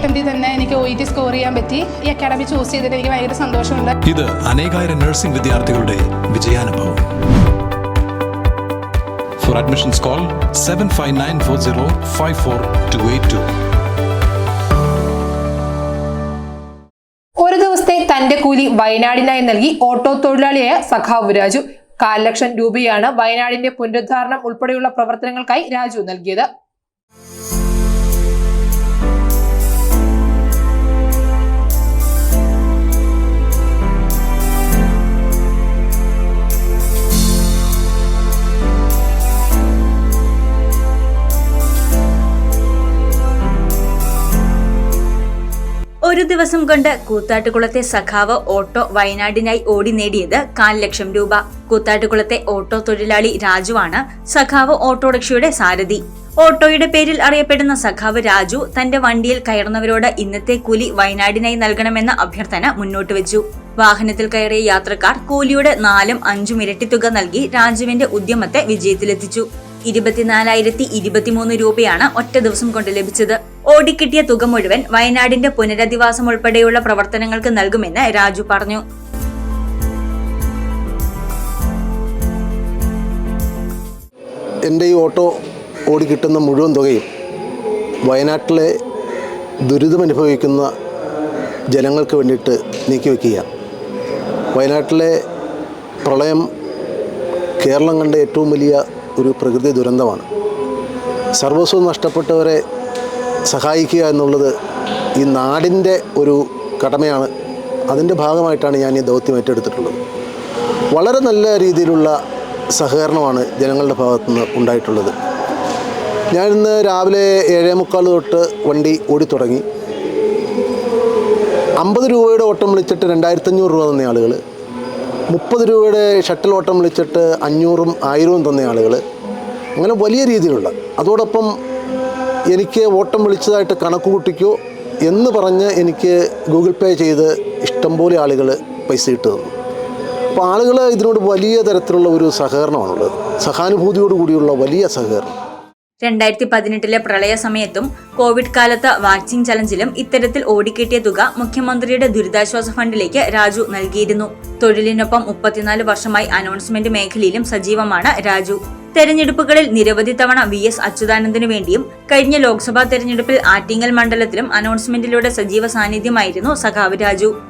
അറ്റംപ്റ്റിൽ തന്നെ എനിക്ക് O E T score ചെയ്യാൻ പറ്റി. ഈ അക്കാഡമി ചൂസ് ചെയ്തിട്ട് എനിക്ക് ഭയങ്കര സന്തോഷമുണ്ട്. ഇത് അനേകായിരം നഴ്സിംഗ് വിദ്യാർത്ഥികളുടെ വിജയാനുഭവം. For admissions call seven five nine four zero five four two eight two ഒരു ദിവസത്തെ തന്റെ കൂലി വയനാടിനായി നൽകി ഓട്ടോ തൊഴിലാളിയായ സഖാവ് രാജു. കാൽ ലക്ഷം രൂപയാണ് വയനാടിന്റെ പുനരുദ്ധാരണം ഉൾപ്പെടെയുള്ള പ്രവർത്തനങ്ങൾക്കായി രാജു നൽകിയത്. ഒരു ദിവസം കൊണ്ട് കൂത്താട്ടുകുളത്തെ സഖാവ് ഓട്ടോ വയനാടിനായി ഓടി നേടിയത് കാൽ ലക്ഷം രൂപ. കൂത്താട്ടുകുളത്തെ ഓട്ടോ തൊഴിലാളി രാജുവാണ് സഖാവ് ഓട്ടോറിക്ഷയുടെ സാരഥി. ഓട്ടോയുടെ പേരിൽ അറിയപ്പെടുന്ന സഖാവ് രാജു തന്റെ വണ്ടിയിൽ കയറുന്നവരോട് ഇന്നത്തെ കൂലി വയനാടിനായി നൽകണമെന്ന അഭ്യർത്ഥന മുന്നോട്ട് വെച്ചു. വാഹനത്തിൽ കയറിയ യാത്രക്കാർ കൂലിയുടെ നാലും അഞ്ചും ഇരട്ടി തുക നൽകി രാജുവിന്റെ ഉദ്യമത്തെ വിജയത്തിലെത്തിച്ചു. ഇരുപത്തിനാലായിരത്തി ഇരുപത്തിമൂന്ന് രൂപയാണ് ഒറ്റ ദിവസം കൊണ്ട് ലഭിച്ചത്. ഓടിക്കിട്ടിയ തുക മുഴുവൻ വയനാടിന്റെ പുനരധിവാസം ഉൾപ്പെടെയുള്ള പ്രവർത്തനങ്ങൾക്ക് നൽകുമെന്ന് രാജു പറഞ്ഞു. എന്റെ ഈ ഓട്ടോ ഓടിക്കിട്ടുന്ന മുഴുവൻ തുകയും വയനാട്ടിലെ ദുരിതമനുഭവിക്കുന്ന ജനങ്ങൾക്ക് വേണ്ടിയിട്ട് നീക്കിവെക്കുക വയനാട്ടിലെ പ്രളയം കേരളം കണ്ട ഏറ്റവും വലിയ ഒരു പ്രകൃതി ദുരന്തമാണ്. സർവസ്വം നഷ്ടപ്പെട്ടവരെ സഹായിക്കുക എന്നുള്ളത് ഈ നാടിന്റെ ഒരു കടമയാണ്. അതിന്റെ ഭാഗമായിട്ടാണ് ഞാൻ ഈ ദൗത്യം ഏറ്റെടുത്തിട്ടുള്ളത്. വളരെ നല്ല രീതിയിലുള്ള സഹകരണമാണ് ജനങ്ങളുടെ ഭാഗത്തുനിന്ന് ഉണ്ടായിട്ടുള്ളത്. ഞാനിന്ന് രാവിലെ ഏഴേ മുക്കാൽ തൊട്ട് വണ്ടി ഓടിത്തുടങ്ങി അമ്പത് രൂപയുടെ ഓട്ടം വിളിച്ചിട്ട് രണ്ടായിരത്തഞ്ഞൂറ് രൂപ തന്ന ആളുകൾ മുപ്പത് രൂപയുടെ ഷട്ടിൽ ഓട്ടം വിളിച്ചിട്ട് അഞ്ഞൂറും ആയിരവും തന്ന ആളുകൾ അങ്ങനെ വലിയ രീതിയിലുള്ള അതോടൊപ്പം എനിക്ക് ഓട്ടം വിളിച്ചതായിട്ട് കണക്ക് കൂട്ടിക്കോ എന്ന് പറഞ്ഞ് എനിക്ക് ഗൂഗിൾ പേ ചെയ്ത് ഇഷ്ടംപോലെ ആളുകൾ പൈസ ഇട്ട് തന്നു. അപ്പോൾ ആളുകൾ ഇതിനോട് വലിയ തരത്തിലുള്ള ഒരു സഹകരണമാണുള്ളത്. സഹാനുഭൂതിയോടുകൂടിയുള്ള വലിയ സഹകരണം. രണ്ടായിരത്തി പതിനെട്ടിലെ പ്രളയ സമയത്തും കോവിഡ് കാലത്ത് വാക്സിൻ ചലഞ്ചിലും ഇത്തരത്തിൽ ഓടിക്കിട്ടിയ തുക മുഖ്യമന്ത്രിയുടെ ദുരിതാശ്വാസ ഫണ്ടിലേക്ക് രാജു നൽകിയിരുന്നു. തൊഴിലിനൊപ്പം മുപ്പത്തിനാല് വർഷമായി അനൗൺസ്മെന്റ് മേഖലയിലും സജീവമാണ് രാജു. തെരഞ്ഞെടുപ്പുകളിൽ നിരവധി തവണ വി എസ് അച്യുതാനന്ദനു വേണ്ടിയും കഴിഞ്ഞ ലോക്സഭാ തെരഞ്ഞെടുപ്പിൽ ആറ്റിങ്ങൽ മണ്ഡലത്തിലും അനൗൺസ്മെന്റിലൂടെ സജീവ സാന്നിധ്യമായിരുന്നു സഖാവ് രാജു.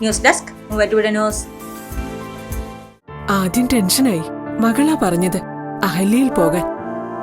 News desk news. ആദ്യം ടെൻഷനായി. മകളാ പറഞ്ഞത്. അഹല്യയിൽ പോകാൻ.